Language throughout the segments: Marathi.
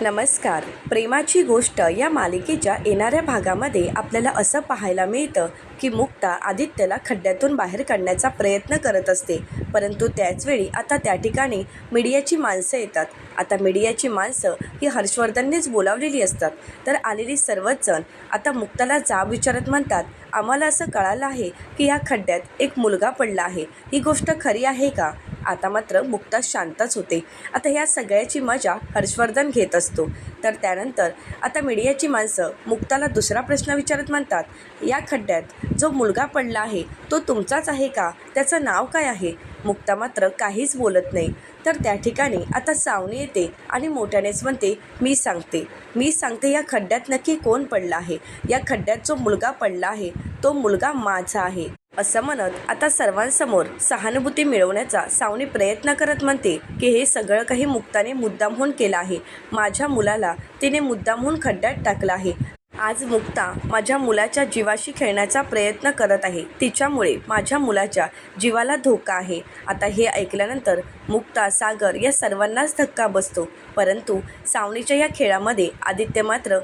नमस्कार. प्रेमाची गोष्ट या मालिकेच्या येणाऱ्या भागामध्ये आपल्याला असं पाहायला मिळतं की मुक्ता आदित्यला खड्ड्यातून बाहेर काढण्याचा प्रयत्न करत असते. परंतु त्याचवेळी आता त्या ठिकाणी मीडियाची माणसं येतात. आता मीडियाची माणसं ही हर्षवर्धननेच बोलावलेली असतात. तर आलेली सर्वच जण आता मुक्ताला जाब विचारत म्हणतात आम्हाला असं कळालं आहे की या खड्ड्यात एक मुलगा पडला आहे. ही गोष्ट खरी आहे का? आता मात्र मुक्ता शांतच होते. आता ह्या सगळ्याची मजा हर्षवर्धन घेत असतो. तर त्यानंतर आता मीडियाची माणसं मुक्ताला दुसरा प्रश्न विचारत म्हणतात या खड्ड्यात जो मुलगा पडला आहे तो तुमचाच आहे का? त्याचं नाव काय आहे? मुक्ता मात्र काहीच बोलत नाही. तर त्या ठिकाणी आता सावणी येते आणि मोठ्यानेच म्हणते मी सांगते. मी सांगते या खड्ड्यात नक्की कोण पडला आहे? या खड्ड्यात जो मुलगा पडला आहे तो मुलगा माझा आहे. असं म्हणत आता सर्वांसमोर सहानुभूती मिळवण्याचा सावनी प्रयत्न करत म्हणते की हे सगळं काही मुक्ताने मुद्दामहून केलं आहे. माझ्या मुलाला तिने मुद्दामहून खड्ड्यात टाकलं आहे. आज मुक्ता माझ्या मुलाच्या जीवाशी खेळण्याचा प्रयत्न करत आहे. तिच्यामुळे माझ्या मुलाच्या जीवाला धोका आहे. आता हे ऐकल्यानंतर मुक्ता सागर या सर्वांनाच धक्का बसतो. परंतु सावनीच्या या खेळामध्ये आदित्य मात्र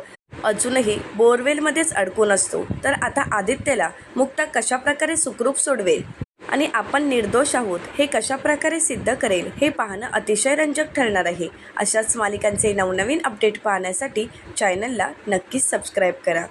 अजूनही बोरवेलमध्येच अडकून असतो. तर आता आदित्यला मुक्ता कशाप्रकारे सुखरूप सोडवेल? आणि आपण निर्दोष आहोत हे कशाप्रकारे सिद्ध करेल हे पाहणं अतिशय रंजक ठरणार आहे. अशाच मालिकांचे नवनवीन अपडेट पाहण्यासाठी चॅनलला नक्कीच सबस्क्राईब करा.